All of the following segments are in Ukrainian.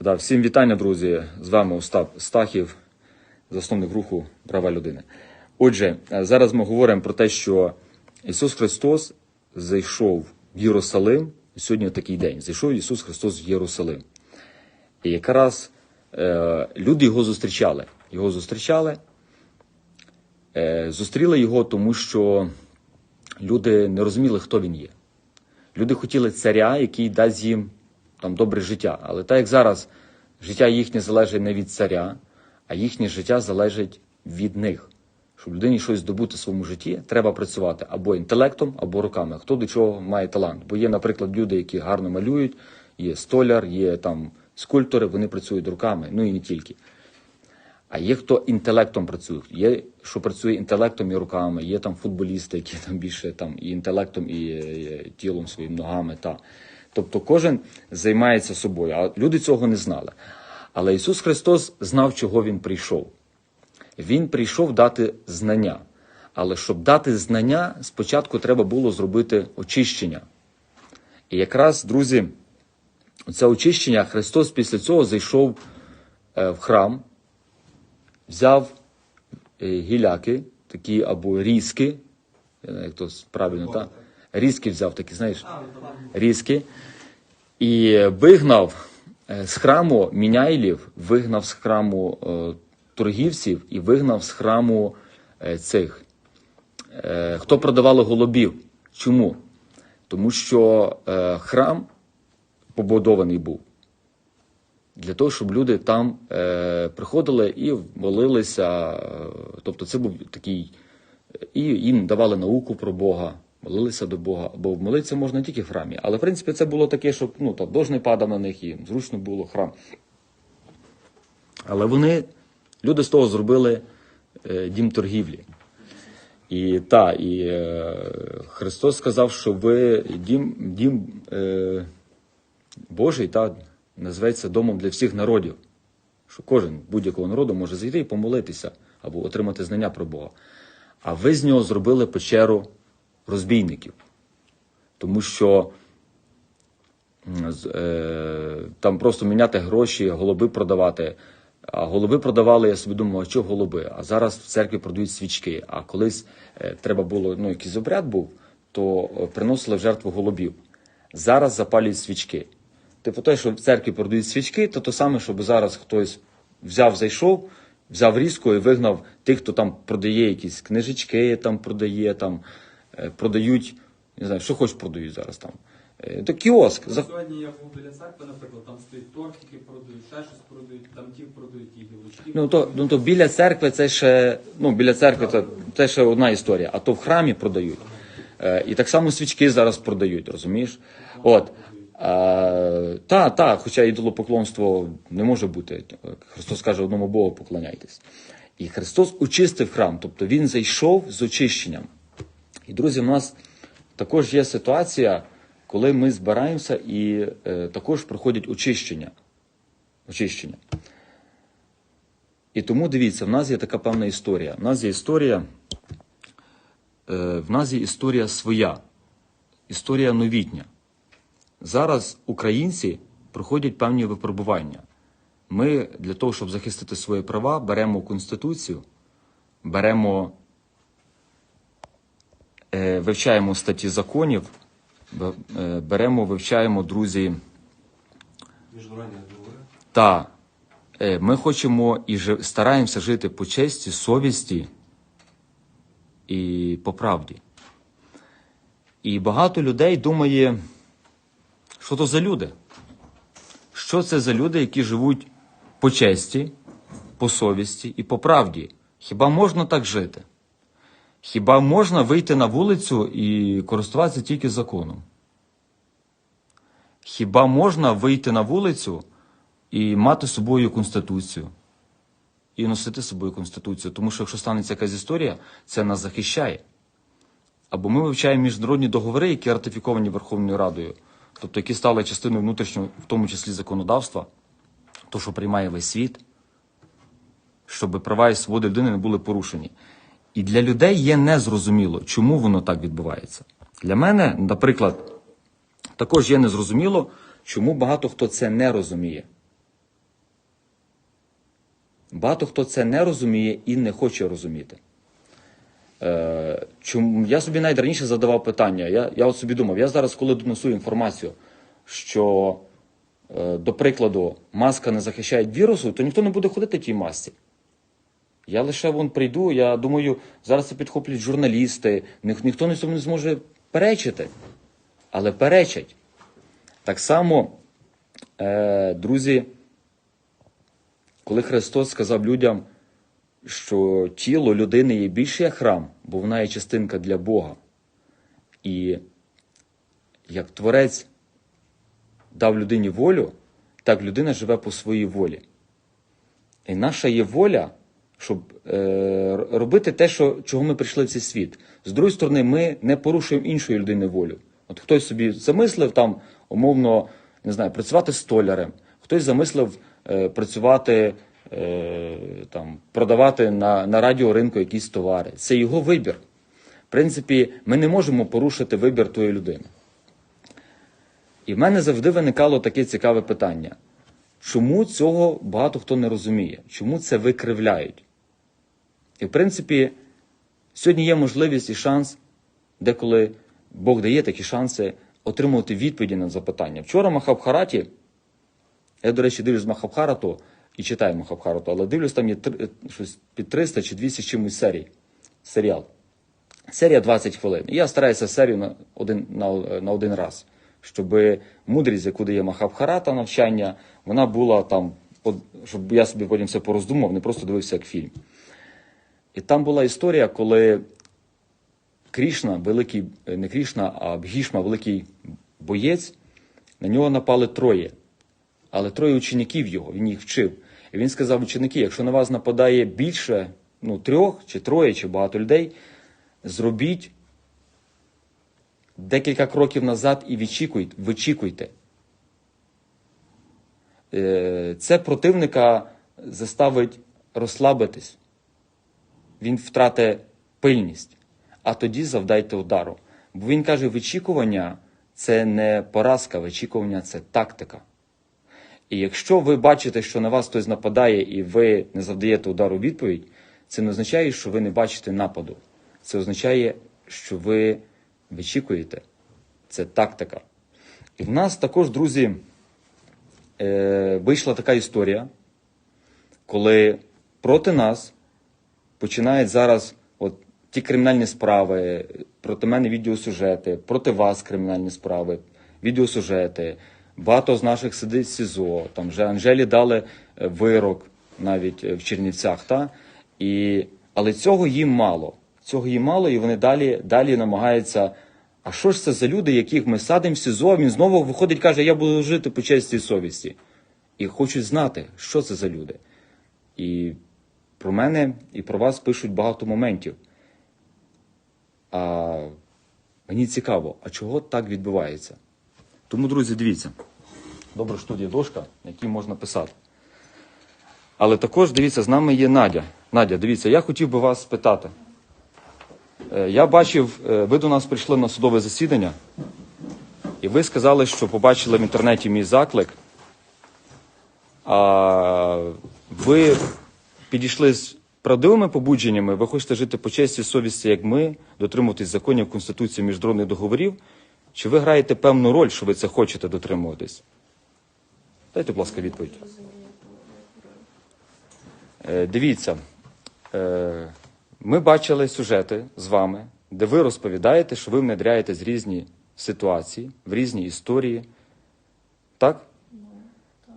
Да, всім вітання, друзі. З вами Остап Стахів, засновник руху права людини. Отже, е, зараз ми говоримо про те, що Ісус Христос зайшов в Єрусалим. Сьогодні такий день. Зайшов Ісус Христос в Єрусалим. І якраз е, люди його зустрічали. Його зустрічали, е, зустріли його, тому що люди не розуміли, хто він є. Люди хотіли царя, який дасть їм там добре життя. Але так як зараз життя їхнє залежить не від царя, а їхнє життя залежить від них. Щоб людині щось здобути в своєму житті, треба працювати або інтелектом, або руками. Хто до чого має талант. Бо є, наприклад, люди, які гарно малюють, є столяр, є там скульптори, вони працюють руками, ну і не тільки. А є хто інтелектом працює, є, що працює інтелектом і руками, є там футболісти, які там більше там і інтелектом, і е, тілом своїм ногами. Та. Тобто кожен займається собою, а люди цього не знали. Але Ісус Христос знав, чого Він прийшов. Він прийшов дати знання. Але щоб дати знання, спочатку треба було зробити очищення. І якраз, друзі, це очищення Христос після цього зайшов е, в храм, взяв е, гіляки, такі або різки, як то правильно, так? Різки взяв такі, знаєш, різки, і вигнав е, з храму міняйлів, вигнав з храму е, торгівців і вигнав з храму е, цих, хто продавали голубів. Чому? Тому що храм побудований був для того, щоб люди там приходили і молилися. Тобто це був такий, і їм давали науку про Бога, молилися до Бога. Бо молитися можна тільки в храмі. Але в принципі це було таке, щоб ну, там, дощ падав на них, і зручно було храм. Але вони, люди з того зробили е, дім торгівлі. І та, і е, Христос сказав, що ви дім, дім е, Божий та, називається домом для всіх народів. Що кожен будь-якого народу може зайти і помолитися або отримати знання про Бога. А ви з нього зробили печеру розбійників. Тому що е, там просто міняти гроші, голуби продавати. А голуби продавали, я собі думав, а чого голуби? А зараз в церкві продають свічки. А колись е, треба було, ну, якийсь обряд був, то е, приносили в жертву голубів. Зараз запалюють свічки. Типу, те, що в церкві продають свічки, то то саме, щоб зараз хтось взяв, зайшов, взяв різку і вигнав тих, хто там продає якісь книжечки, там продає, там продають, не знаю, що хоч продають зараз там. Е, кіоск. Ну, Сьогодні я був біля церкви, наприклад, там стоїть тортики продають, ще щось продають, там ті продають ті гілочки. Ну то, ну то біля церкви це ще ну біля церкви це, це ще одна історія, а то в храмі продають. Е, і так само свічки зараз продають, розумієш? От. Е, та, та, хоча ідолопоклонство не може бути. Христос каже, одному Богу поклоняйтесь. І Христос очистив храм, тобто Він зайшов з очищенням. І, друзі, в нас також є ситуація, коли ми збираємося і е, також проходять очищення. очищення. І тому дивіться, в нас є така певна історія. В нас є історія, е, в нас є історія своя, історія новітня. Зараз українці проходять певні випробування. Ми для того, щоб захистити свої права, беремо Конституцію, беремо, вивчаємо статті законів, е, беремо, вивчаємо, друзі, Міжнародні договори. та е, ми хочемо і стараємося жити по честі, совісті і по правді. І багато людей думає, що то за люди? Що це за люди, які живуть по честі, по совісті і по правді? Хіба можна так жити? Хіба можна вийти на вулицю і користуватися тільки законом? Хіба можна вийти на вулицю і мати з собою конституцію? І носити з собою конституцію? Тому що якщо станеться якась історія, це нас захищає. Або ми вивчаємо міжнародні договори, які ратифіковані Верховною Радою, тобто які стали частиною внутрішнього, в тому числі законодавства, то, що приймає весь світ, щоб права і свободи людини не були порушені. І для людей є незрозуміло, чому воно так відбувається. Для мене, наприклад, також є незрозуміло, чому багато хто це не розуміє. Багато хто це не розуміє і не хоче розуміти. Е, чому, я собі навіть раніше задавав питання. Я, я от собі думав, я зараз, коли донесу інформацію, що, е, до прикладу, маска не захищає вірусу, то ніхто не буде ходити в тій масці. Я лише вон прийду, я думаю, зараз це підхоплять журналісти, ніх, ніхто не зможе перечити. Але перечать. Так само, е, друзі, коли Христос сказав людям, що тіло людини є більше як храм, бо вона є частинка для Бога. І як Творець дав людині волю, так людина живе по своїй волі. І наша є воля, щоб е, робити те, що, чого ми прийшли в цей світ. З другої сторони, ми не порушуємо іншої людини волю. От хтось собі замислив там, умовно, не знаю, працювати столярем, хтось замислив е, працювати, е, там, продавати на, на радіоринку якісь товари. Це його вибір. В принципі, ми не можемо порушити вибір тої людини. І в мене завжди виникало таке цікаве питання. Чому цього багато хто не розуміє? Чому це викривляють? І в принципі, сьогодні є можливість і шанс, деколи Бог дає такі шанси отримувати відповіді на запитання. Вчора Махабхараті, я, до речі, дивлюсь Махабхарату і читаю Махабхарату, але дивлюсь, там є щось під 300 чи 200 чимось серій. Серіал. Серія 20 хвилин. І я стараюся серію на один, на, на один раз, щоб мудрість, яку дає Махабхарата навчання, вона була там, щоб я собі потім все пороздумав, не просто дивився як фільм. І там була історія, коли Крішна, великий, е, не Крішна, а Бгішма, великий боєць, на нього напали троє. Але троє учеників його, він їх вчив. І він сказав, ученики, якщо на вас нападає більше ну, трьох, чи троє, чи багато людей, зробіть декілька кроків назад і відчікуйте, вичікуйте. Е, Це противника заставить розслабитись. Він втратить пильність, а тоді завдайте удару. Бо він каже, вичікування це не поразка, вичікування це тактика. І якщо ви бачите, що на вас хтось нападає і ви не завдаєте удару відповідь, це не означає, що ви не бачите нападу. Це означає, що ви вичікуєте. Це тактика. І в нас також, друзі, е, вийшла така історія, коли проти нас починають зараз от ті кримінальні справи, проти мене відеосюжети, проти вас кримінальні справи, відеосюжети. Багато з наших сидить в СІЗО. Там вже Анжелі дали е, вирок навіть е, в Чернівцях. Та? І, але цього їм мало. Цього їм мало, і вони далі, далі намагаються. А що ж це за люди, яких ми садимо в СІЗО, він знову виходить, каже, я буду жити по честі і совісті. І хочуть знати, що це за люди. І про мене і про вас пишуть багато моментів. А мені цікаво, а чого так відбувається? Тому, друзі, дивіться. Добре, що тут є дошка, на якій можна писати. Але також, дивіться, з нами є Надя. Надя, дивіться, я хотів би вас спитати. Е, Я бачив, е, ви до нас прийшли на судове засідання, і ви сказали, що побачили в інтернеті мій заклик. А ви підійшли з правдивими побудженнями, ви хочете жити по честі совісті, як ми, дотримуватись законів Конституції міжнародних договорів, чи ви граєте певну роль, що ви це хочете дотримуватись? Дайте, будь ласка, відповідь. Е, Дивіться, е, ми бачили сюжети з вами, де ви розповідаєте, що ви внедряєтесь в різні ситуації, в різні історії. Так?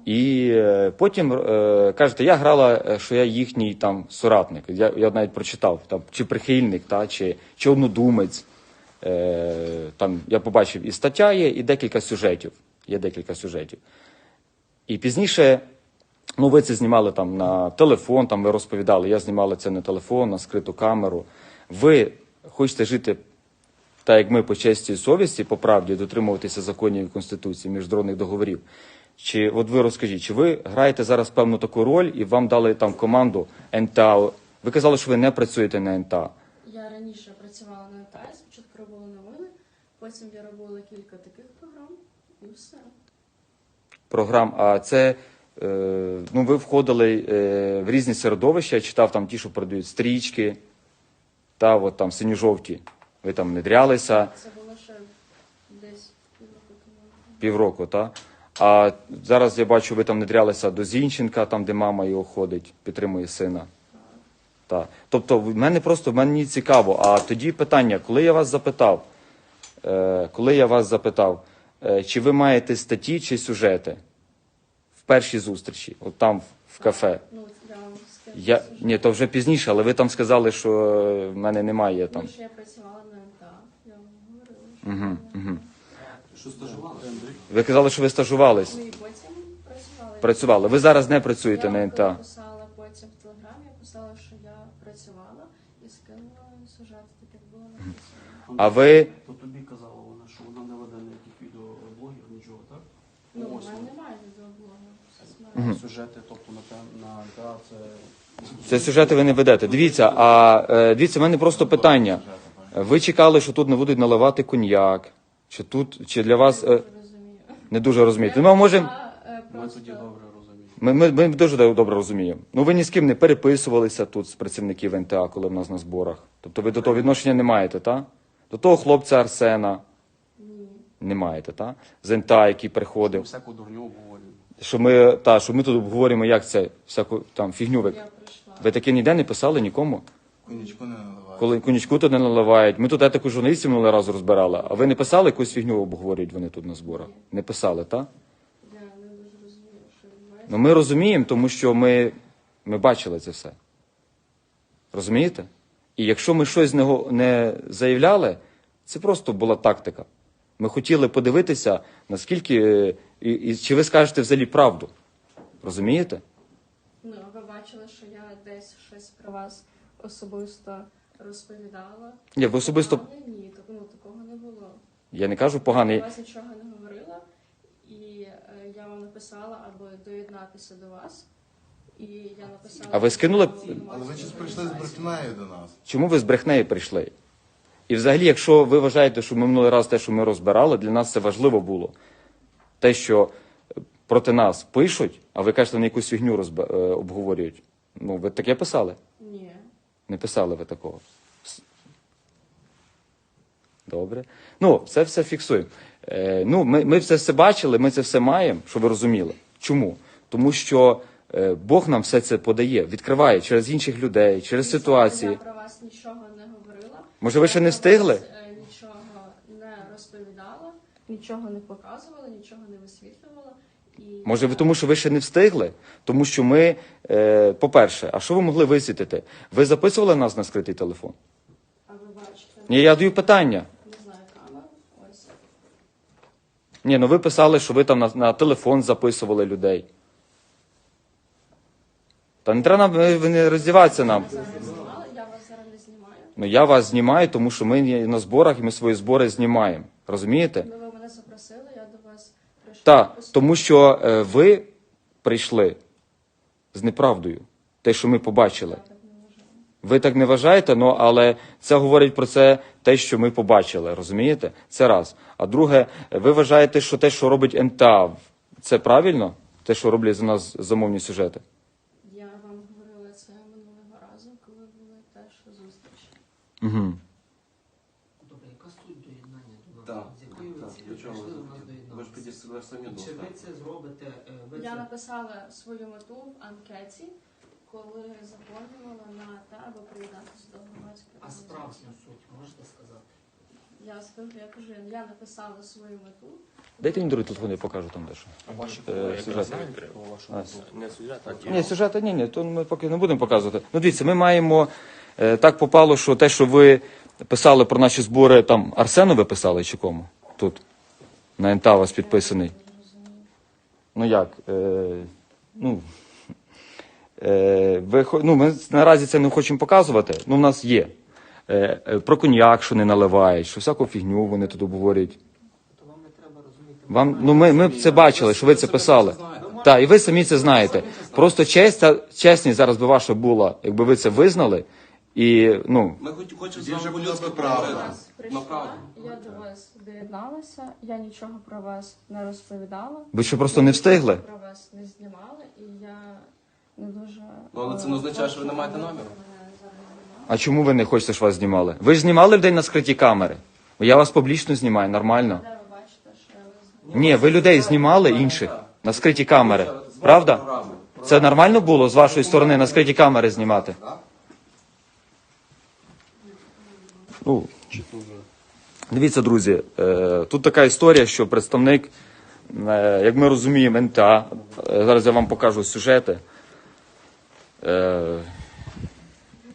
І е, потім е, кажете, я грала, е, що я їхній там соратник. Я, я навіть прочитав, там, чи прихильник, та, чи, чи однодумець. Е, там, я побачив і стаття є, і декілька сюжетів. Є декілька сюжетів. І пізніше, ну, ви це знімали там на телефон, там ви розповідали, я знімала це на телефон, на скриту камеру. Ви хочете жити так, як ми по честі і совісті, по правді, дотримуватися законів і конституції, міжнародних договорів. Чи от ви розкажіть, чи ви граєте зараз певну таку роль і вам дали там команду НТА? Ви казали, що ви не працюєте на НТА. Я раніше працювала на ТАЙ, спочатку робила новини, потім я робила кілька таких програм і все. програм. А це е, ну, ви входили е, в різні середовища, я читав там ті, що продають стрічки, та от там синьо-жовті. Ви там внедрялися Це було ще десь півроку тому. півроку, та? А зараз я бачу, ви там внедрялися до Зінченка, там, де мама його ходить, підтримує сина. Так. Тобто, в мене просто в мене цікаво. А тоді питання, коли я вас запитав, е, коли я вас запитав, е, чи ви маєте статті чи сюжети в першій зустрічі, от там в кафе. Ну, я скажу. Я, сюжет. ні, то вже пізніше, але ви там сказали, що е, в мене немає там. Тому що я працювала на МТА. Я вам говорила, що Угу, угу. Що стажувалося? Ви казали, що ви стажувались, Ну і потім працювала. працювали. Ви зараз не працюєте я на коли НТА. писала потім в Телеграмі, я писала, що я працювала і скинула сюжет, так як було написано. А ви То тобі казала вона, що вона не веде ніяких відеоблогів, нічого, так? Ну, у Ось мене немає відеоблогу. соцмереж. Сюжети, тобто на те, на да, це. Це сюжети ви не ведете. Дивіться, а е, дивіться, в мене просто питання. Ви чекали, що тут не будуть наливати коньяк? Чи тут, чи для вас Я е, дуже не дуже розумієте? Ми можемо. Е, Ми тоді добре розуміємо. Ми, ми, ми дуже добре розуміємо. Ну ви ні з ким не переписувалися тут з працівників НТА, коли в нас на зборах. Тобто ви до того відношення не маєте, так? До того хлопця Арсена Ні. не маєте, так? З НТА, який Ми приходив. всяку дурню обговорюємо. Що ми, та, що ми тут обговорюємо, як це всяку там фігню. Ви, прийшла. ви таке ніде не писали нікому? Конячку не. Коли конячку не наливають. Ми тут етику журналістів минулий раз розбирали, а ви не писали якусь фігню обговорюють вони тут на зборах? Не писали, так? Ну ми розуміємо, тому що ми, ми бачили це все. Розумієте? І якщо ми щось не, не заявляли, це просто була тактика. Ми хотіли подивитися, наскільки. е, І, і чи ви скажете взагалі правду. Розумієте? Ну, ви бачили, що я десь щось про вас особисто розповідала. Ні, ви особисто. Погане? Ні, так, ну, такого не було. Я не кажу Я вас нічого не говорила, і е, я вам написала, аби доєднатися до вас. І я написала. А ви скинули- що Але ви щось прийшли з брехнею до нас. Чому ви з брехнею прийшли? І взагалі, якщо ви вважаєте, що ми минулий раз те, що ми розбирали, для нас це важливо було. Те, що проти нас пишуть, а ви кажете, вони якусь фігню розб... е, обговорюють. Ну, ви таке писали? Ні. Не писали ви такого. Добре. Ну, це все фіксуємо. Е, ну, ми, ми це все бачили, ми це все маємо, щоб ви розуміли. Чому? Тому що е, Бог нам все це подає, відкриває через інших людей, через Нічого ситуації. Я про вас нічого не говорила. Може, ви ще не встигли? вас, е, Нічого не розповідала, нічого не показувала, нічого не висвітлювала. Може, ви тому, що ви ще не встигли? Тому що ми, е, по-перше, а що ви могли висвітити? Ви записували нас на скритий телефон? А ви бачите, Ні, я даю питання. не знаю, камеру. Ось. Ні, ну ви писали, що ви там на, на телефон записували людей. Та не треба нам ви- не роздіватися нам. Зараз я вас зараз не знімаю. Ну я вас знімаю, тому що ми є на зборах і ми свої збори знімаємо. Розумієте? Ну, ви мене запросили, я до вас прийшла. Так, тому що е, ви прийшли з неправдою, те, що ми побачили. Ви так не вважаєте, ну але це говорить про це те, що ми побачили, розумієте? Це раз. А друге, ви вважаєте, що те, що робить НТА, це правильно? Те, що роблять за нас замовні сюжети? Я вам говорила це минулого разу, коли були теж зустрічі. Угу. Добре, яка суть доєднання до нас? Так, З якої ви так, цілі до чого прийшли ви до нас Ви ж доєднатися? самі Чи ви це зробите? е, Ви Я це... написала свою мету в анкеті, коли заповнювала на те, аби приєднатися до громадської А справжню суть можете сказати? Я скажу, я кажу, я написала свою мету. Дайте мені другий телефон, я покажу там дещо. Е, сюжет. Не сюжет, а. Ні, сюжети ні, ні, то ми поки не будемо показувати. Ну дивіться, ми маємо е, так попало, що те, що ви писали про наші збори, там Арсену ви писали чи кому? Тут. На НТА у вас підписаний. Ну як? Е, ну, е, ви, ну, ми наразі це не хочемо показувати, ну в нас є. Е, е, про коньяк, що не наливають, що всяку фігню вони тут обговорюють. Вам, ну ми, ми це бачили, що ви це писали. Так, і ви самі це знаєте. Просто честь, та- чесність зараз би ваша була, якби ви це визнали І ну, Ми хоч- хочемо з вами би до поговорити. вас прийшла, Направду. я до вас доєдналася, я нічого про вас не розповідала. ви ще просто не встигли. Про вас не знімали, і я не дуже. Ну, але це не означає, що ви не маєте наміру. А чому ви не хочете, щоб вас знімали? Ви ж знімали в день на скриті камери? Я вас публічно знімаю, нормально. Де ви бачите, що я вас знімала? Ні, ви людей знімали інших на скриті камери. Правда? Це нормально було з вашої сторони на скриті камери знімати? Ну, дивіться, друзі, е, тут така історія, що представник, е, як ми розуміємо, НТА, е, зараз я вам покажу сюжети,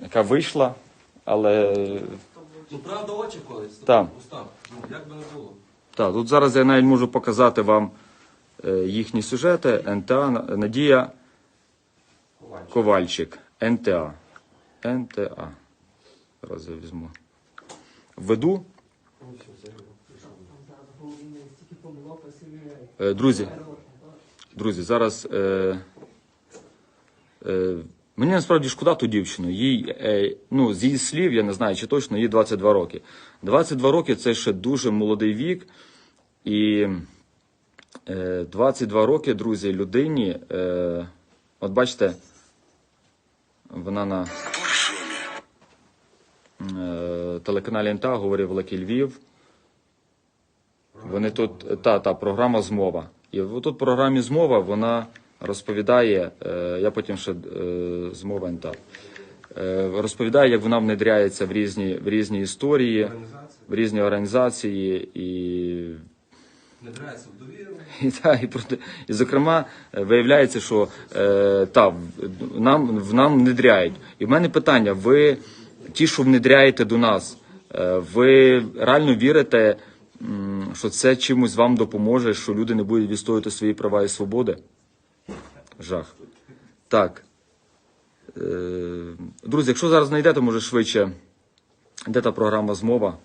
яка вийшла, але Ну, правда, очі колись. Так. Остап, ну, як би не було. Так, тут зараз я навіть можу показати вам їхні сюжети. НТА, На- Надія Ковальчик. НТА. НТА. Зараз я візьму. Введу. Е, Друзі, друзі, зараз. Е, е, мені насправді шкода ту дівчину. Їй, е, ну, з її слів, я не знаю, чи точно, їй 22 роки. 22 роки це ще дуже молодий вік. І е, 22 роки, друзі, людині. Е, от бачите, вона на телеканалі НТА говорив Великий Львів. Вони тут, та, та, програма змова. І тут в програмі змова вона розповідає, е, я потім ще е, змова НТА. Е, розповідає, як вона внедряється в різні, в різні історії, в різні організації і Не драйся в довіру. і, та, і, і зокрема, е, виявляється, що е, та, нам, в нам внедряють. І в мене питання: ви ті, що внедряєте до нас, е, ви реально вірите, що це чимось вам допоможе, що люди не будуть відстоювати свої права і свободи? Жах. Так. Е, друзі, якщо зараз знайдете, може швидше, де та програма змова?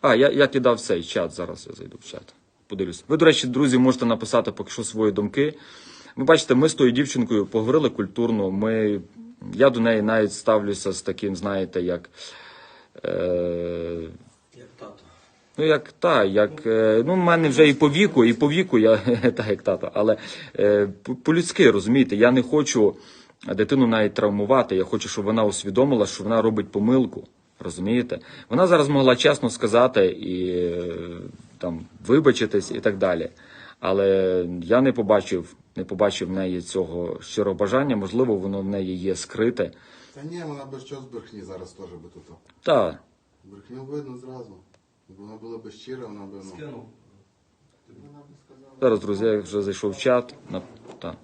А, я, я кидав цей чат, зараз я зайду в чат. Подивлюсь. Ви, до речі, друзі, можете написати поки що свої думки. Ви бачите, ми з тою дівчинкою поговорили культурно. Ми, я до неї навіть ставлюся з таким, знаєте, як. Е, Як тато. Ну, як та, як е, ну, в мене вже і по віку, і по віку я та як тато, але е, по- по-людськи, розумієте, я не хочу дитину навіть травмувати. Я хочу, щоб вона усвідомила, що вона робить помилку. Розумієте? Вона зараз могла чесно сказати і е, там вибачитись і так далі. Але я не побачив, не побачив в неї цього щирого бажання. Можливо, воно в неї є скрите. Та ні, вона би що з брехні зараз теж би тут. Та, Брехню видно зразу. Вона була би щира, вона би ну. Скинув. Зараз, друзі, я вже зайшов в чат. На... Та.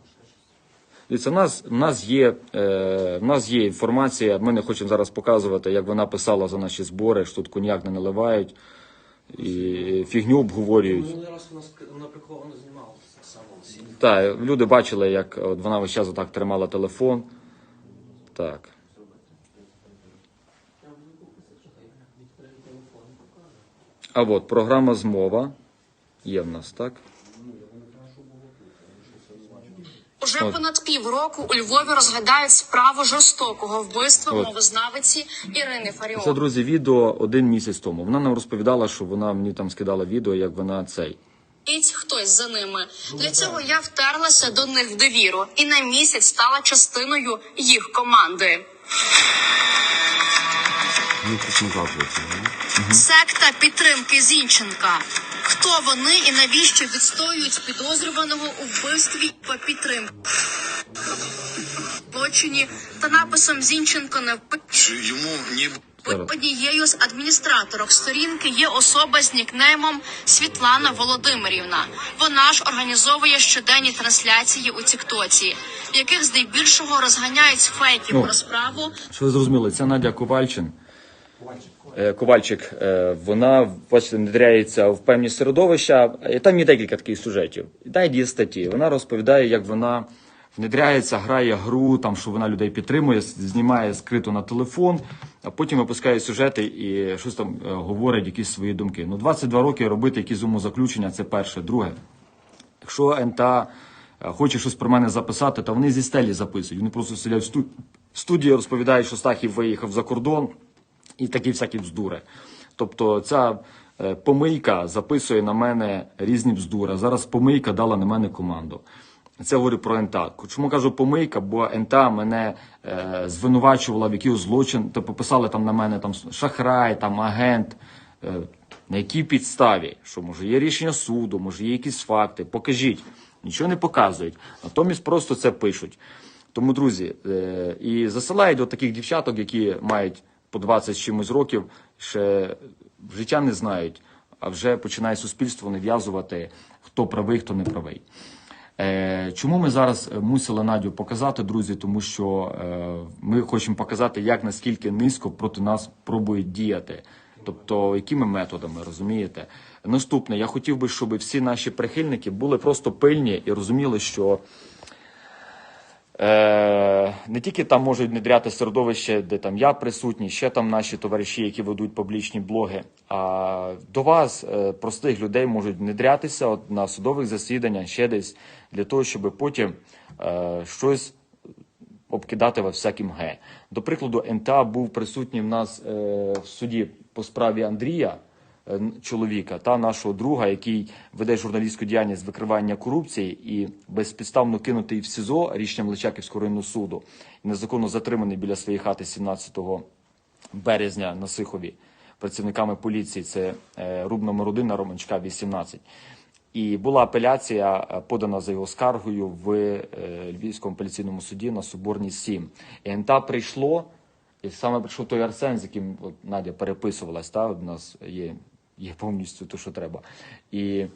Дивіться, в нас, в, нас є, е, в нас є інформація, ми не хочемо зараз показувати, як вона писала за наші збори, що тут коньяк не наливають і фігню обговорюють. Минулий раз вона вона приховано знімалася так люди бачили, як от вона весь час отак тримала телефон. Так. А от програма змова є в нас, так? Уже От. понад півроку у Львові розглядають справу жорстокого вбивства От. мовознавиці Ірини Фаріон. Це, друзі, відео один місяць тому. Вона нам розповідала, що вона мені там скидала відео, як вона цей. Стоїть хтось за ними. Для цього я втерлася до них в довіру і на місяць стала частиною їх команди. Секта підтримки Зінченка. Хто вони і навіщо відстоюють підозрюваного у вбивстві по підтримку? Злочині та написом Зінченко не вбив. йому ніби Однією з адміністраторок сторінки є особа з нікнеймом Світлана Володимирівна. Вона ж організовує щоденні трансляції у Тіктоці, в яких здебільшого розганяють фейки Ну. про справу Що ви зрозуміли, це Надя Ковальчин. Е, Ковальчик, е, вона, бачите, внедряється в певні середовища. І Там є декілька таких сюжетів. Дай є статті. Вона розповідає, як вона внедряється, грає гру, там, що вона людей підтримує, знімає скрито на телефон, а потім випускає сюжети і щось там е, говорить, якісь свої думки. Ну, 22 роки робити якісь умозаключення, це перше. Друге, Якщо НТА е, хоче щось про мене записати, то вони зі стелі записують. Вони просто сидять в, сту... студії розповідають, що Стахів виїхав за кордон і такі всякі бздури. Тобто ця е, помийка записує на мене різні бздури. Зараз помийка дала на мене команду. Це говорю про НТА. Чому кажу помийка? Бо НТА мене е, звинувачувала в якийсь злочин, тобто писали там на мене там шахрай, там агент. Е, на якій підставі? Що може є рішення суду, може є якісь факти? Покажіть. Нічого не показують. Натомість просто це пишуть. Тому, друзі, е, і засилають до таких дівчаток, які мають по 20 з чимось років, ще життя не знають, а вже починає суспільство нав'язувати, хто правий, хто не правий. Е, Чому ми зараз е, мусили Надю показати, друзі? Тому що е, ми хочемо показати, як наскільки низько проти нас пробують діяти. Тобто, якими методами, розумієте? Наступне, я хотів би, щоб всі наші прихильники були просто пильні і розуміли, що не тільки там можуть внедряти середовище, де там я присутній, ще там наші товариші, які ведуть публічні блоги. А до вас, е, простих людей, можуть внедрятися от, на судових засіданнях, ще десь, для того, щоб потім е, щось обкидати во всяким ге. До прикладу, НТА був присутній в нас е, в суді по справі Андрія, е, чоловіка, та нашого друга, який веде журналістську діяльність з викривання корупції і безпідставно кинутий в СІЗО рішенням Личаківського районного суду незаконно затриманий біля своєї хати 17 березня на Сихові працівниками поліції. Це е, руб номер 1 на Романчука 18. І була апеляція е, подана за його скаргою в е, Львівському апеляційному суді на Соборній 7. І НТА прийшло, і саме прийшов той Арсен, з яким Надя переписувалась, та, у нас є, є повністю те, що треба. І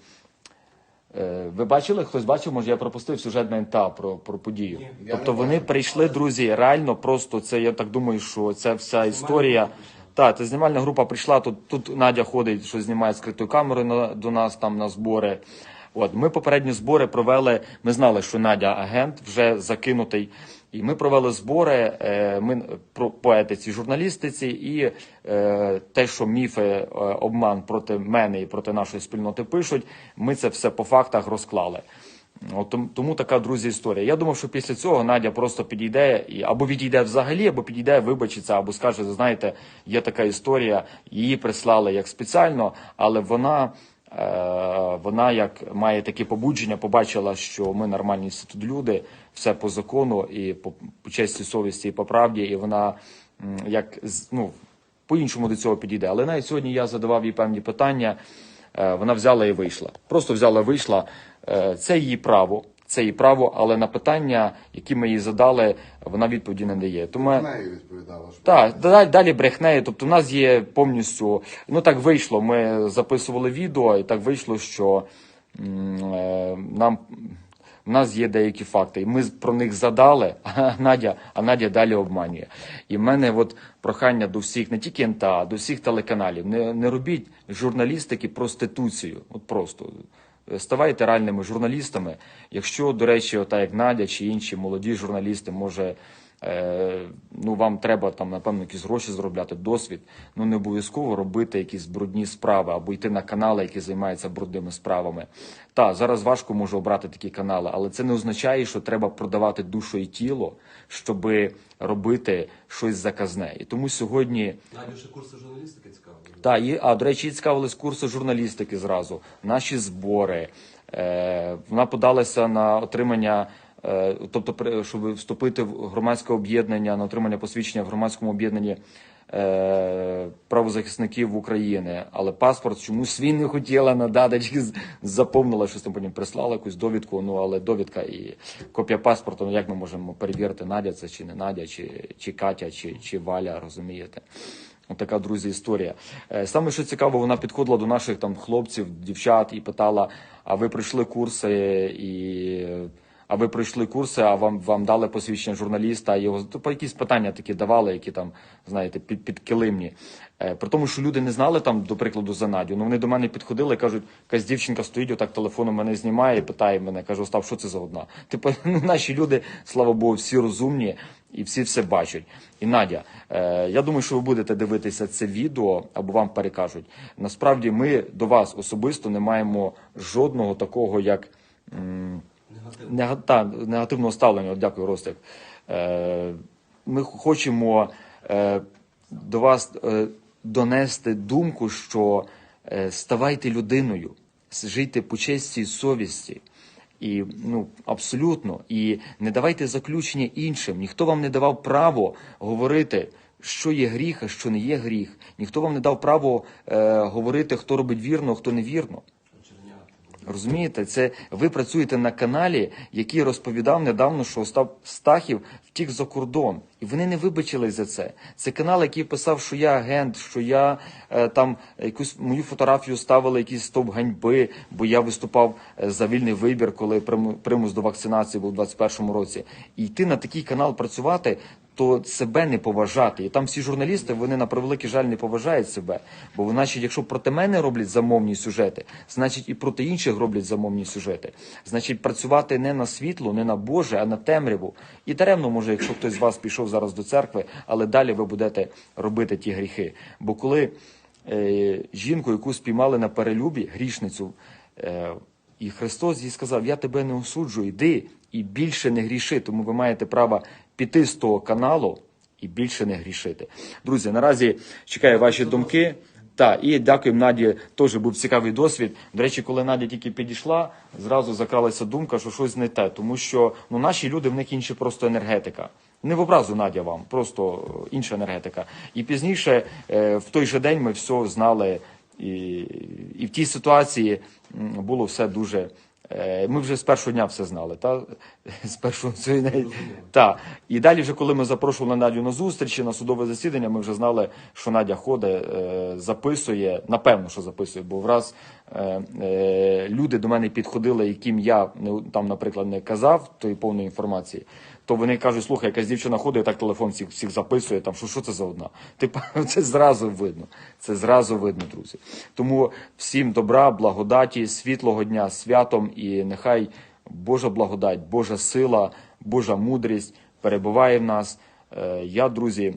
е, ви бачили, хтось бачив, може я пропустив сюжет на НТА про, про подію. тобто вони прийшли, друзі, реально просто це, я так думаю, що ця вся історія. Так, це знімальна група прийшла. Тут тут Надя ходить, що знімає скритою камерою на, до нас там на збори. От ми попередні збори провели. Ми знали, що Надя агент вже закинутий. І ми провели збори. Е, ми про по етиці журналістиці і е, те, що міфи е, обман проти мене і проти нашої спільноти пишуть. Ми це все по фактах розклали. От тому, така друзі історія. Я думав, що після цього Надя просто підійде і або відійде взагалі, або підійде, вибачиться, або скаже: знаєте, є така історія, її прислали як спеціально, але вона. е, Вона як має такі побудження, побачила, що ми нормальні люди, все по закону і по, по честі совісті і по правді, і вона як ну, по-іншому до цього підійде. Але навіть сьогодні я задавав їй певні питання. е, Вона взяла і вийшла. Просто взяла і вийшла. Е, Це її право, це її право, але на питання, які ми їй задали, вона відповіді не дає. Тому я- відповідала. що так, далі, далі брехнею. Тобто, у нас є повністю. Ну так вийшло. Ми записували відео, і так вийшло, що м, е, нам. У нас є деякі факти, і ми про них задали, а Надя, а Надя далі обманює. І в мене от прохання до всіх, не тільки НТА, а до всіх телеканалів. Не, не робіть журналістики проституцію. От просто ставайте реальними журналістами. Якщо, до речі, ота як Надя чи інші молоді журналісти, може. Е, ну вам треба там напевно якісь гроші заробляти, досвід. Ну не обов'язково робити якісь брудні справи або йти на канали, які займаються брудними справами. Та зараз важко може обрати такі канали, але це не означає, що треба продавати душу і тіло, щоб робити щось заказне. І тому сьогодні Надю ще курси журналістики цікаво. та, і, а до речі, цікавились курси журналістики зразу, наші збори. Е, вона подалася на отримання, тобто, щоб вступити в громадське об'єднання, на отримання посвідчення в громадському об'єднанні е, правозахисників України. Але паспорт чомусь він не хотіла надати, заповнила щось там потім прислала якусь довідку. Ну але довідка і копія паспорту. Ну як ми можемо перевірити, Надя це чи не Надя, чи, чи Катя, чи, чи Валя, розумієте? Отака, друзі, історія. Е, Саме що цікаво, вона підходила до наших там хлопців, дівчат і питала: а ви пройшли курси і. А ви пройшли курси, а вам вам дали посвідчення журналіста, його то якісь питання такі давали, які там, знаєте, під, підкилимні. Е, при тому, що люди не знали там, до прикладу, за Надю. Ну вони до мене підходили і кажуть, якась дівчинка стоїть, отак телефоном мене знімає і питає мене, каже, Остап, що це за одна? Типу, ну, наші люди, слава Богу, всі розумні і всі все бачать. І Надя, е, я думаю, що ви будете дивитися це відео або вам перекажуть. Насправді, ми до вас особисто не маємо жодного такого, як. м, Негативно. Та, негативного ставлення, От дякую, Ростик. Е, ми хочемо е, до вас е, донести думку, що е, ставайте людиною, жийте по честі і совісті. І ну абсолютно, і не давайте заключення іншим. Ніхто вам не давав право говорити, що є гріх, а що не є гріх. Ніхто вам не дав право е, говорити, хто робить вірно, а хто невірно. Розумієте, це ви працюєте на каналі, який розповідав недавно, що Остап Стахів втік за кордон, і вони не вибачились за це. Це канал, який писав, що я агент, що я е, там якусь мою фотографію ставили, якийсь стовп ганьби, бо я виступав е, за вільний вибір, коли приму- примус до вакцинації був у 21-му році. І йти на такий канал працювати. То себе не поважати. І там всі журналісти, вони на превеликий жаль не поважають себе. Бо значить, якщо проти мене роблять замовні сюжети, значить і проти інших роблять замовні сюжети. Значить, працювати не на світло, не на Боже, а на темряву. І даремно, може, якщо хтось з вас пішов зараз до церкви, але далі ви будете робити ті гріхи. Бо коли е, жінку, яку спіймали на перелюбі, грішницю, е, і Христос їй сказав: Я тебе не осуджую, йди і більше не гріши. Тому ви маєте право піти з того каналу і більше не грішити. Друзі, наразі чекаю ваші думки. Так, і дякуємо Наді. Теж був цікавий досвід. До речі, коли Надя тільки підійшла, зразу закралася думка, що щось не те, тому що ну наші люди в них інші просто енергетика. Не в образу Надя вам, просто е, інша енергетика. І пізніше, е, в той же день, ми все знали, і, і в тій ситуації було все дуже. Е, Ми вже з першого дня все знали, та з першого та і далі, вже коли ми запрошували Надю на зустрічі на судове засідання, ми вже знали, що Надя ходить, е, записує. Напевно, що записує, бо враз е, люди до мене підходили, яким я там, наприклад, не казав тої повної інформації. То вони кажуть, слухай, якась дівчина ходить, так телефон всіх, всіх записує. Там що, що це за одна? Типа, це зразу видно. Це зразу видно, друзі. Тому всім добра, благодаті, світлого дня, святом і нехай Божа благодать, Божа сила, Божа мудрість перебуває в нас. Е, Я, друзі,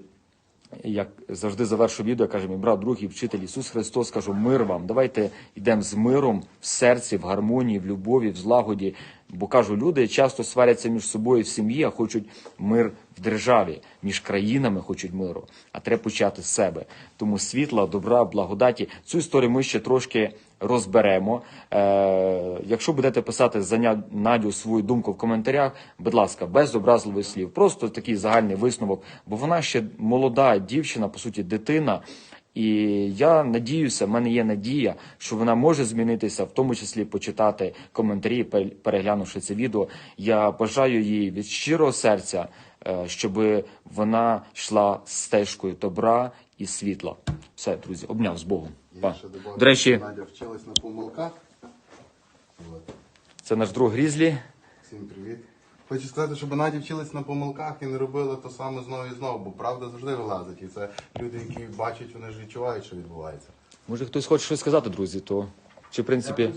як завжди завершу відео, каже мій брат, друг вчитель Ісус Христос, кажу, мир вам. Давайте йдемо з миром в серці, в гармонії, в любові, в злагоді. Бо кажу, люди часто сваряться між собою в сім'ї, а хочуть мир в державі, між країнами хочуть миру. А треба почати з себе. Тому світла, добра, благодаті. Цю історію ми ще трошки розберемо. Е, якщо будете писати за Надю свою думку в коментарях, будь ласка, без образливих слів, просто такий загальний висновок, бо вона ще молода дівчина, по суті, дитина. І я надіюся, в мене є надія, що вона може змінитися, в тому числі почитати коментарі, пе- переглянувши це відео. Я бажаю їй від щирого серця, щоб вона йшла стежкою добра і світла. Все, друзі, обняв з Богом. Па. До речі, Надя вчилась на помилках. Це наш друг Грізлі. Всім привіт. Хочу сказати, щоб Надя вчилась на помилках і не робила то саме знову і знову, бо правда завжди вилазить. І це люди, які бачать, вони ж відчувають, що відбувається. Може, хтось хоче щось сказати, друзі, то чи в принципі.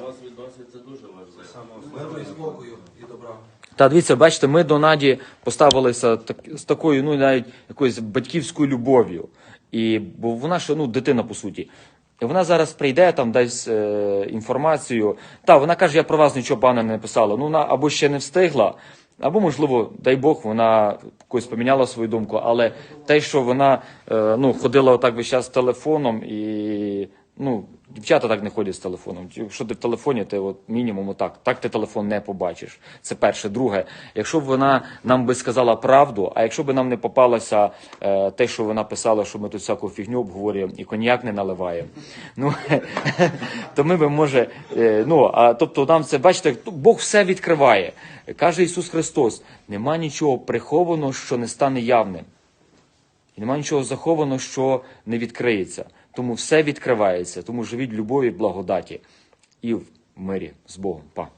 Досвід, досвід це дуже важливо. І спокою і добра. Та дивіться, бачите, ми до Наді поставилися так, з такою, ну навіть якоюсь батьківською любов'ю. І бо вона ще ну дитина по суті. Вона зараз прийде там, дасть е, інформацію. Та вона каже, я про вас нічого пана не написала. Ну вона або ще не встигла, або можливо, дай Бог, вона якось поміняла свою думку. Але те, що вона е, ну ходила отак весь час з телефоном і. Ну, дівчата так не ходять з телефоном. Якщо ти в телефоні, ти от мінімум отак. Так ти телефон не побачиш. Це перше. Друге, якщо б вона нам би сказала правду, а якщо б нам не попалося е, те, що вона писала, що ми тут всяку фігню обговорюємо і коньяк не наливаємо, ну то ми би може, е, ну а тобто нам це бачите, Бог все відкриває. Каже Ісус Христос: нема нічого прихованого, що не стане явним. І немає нічого захованого, що не відкриється. Тому все відкривається. Тому живіть любові, благодаті і в мирі з Богом. Па.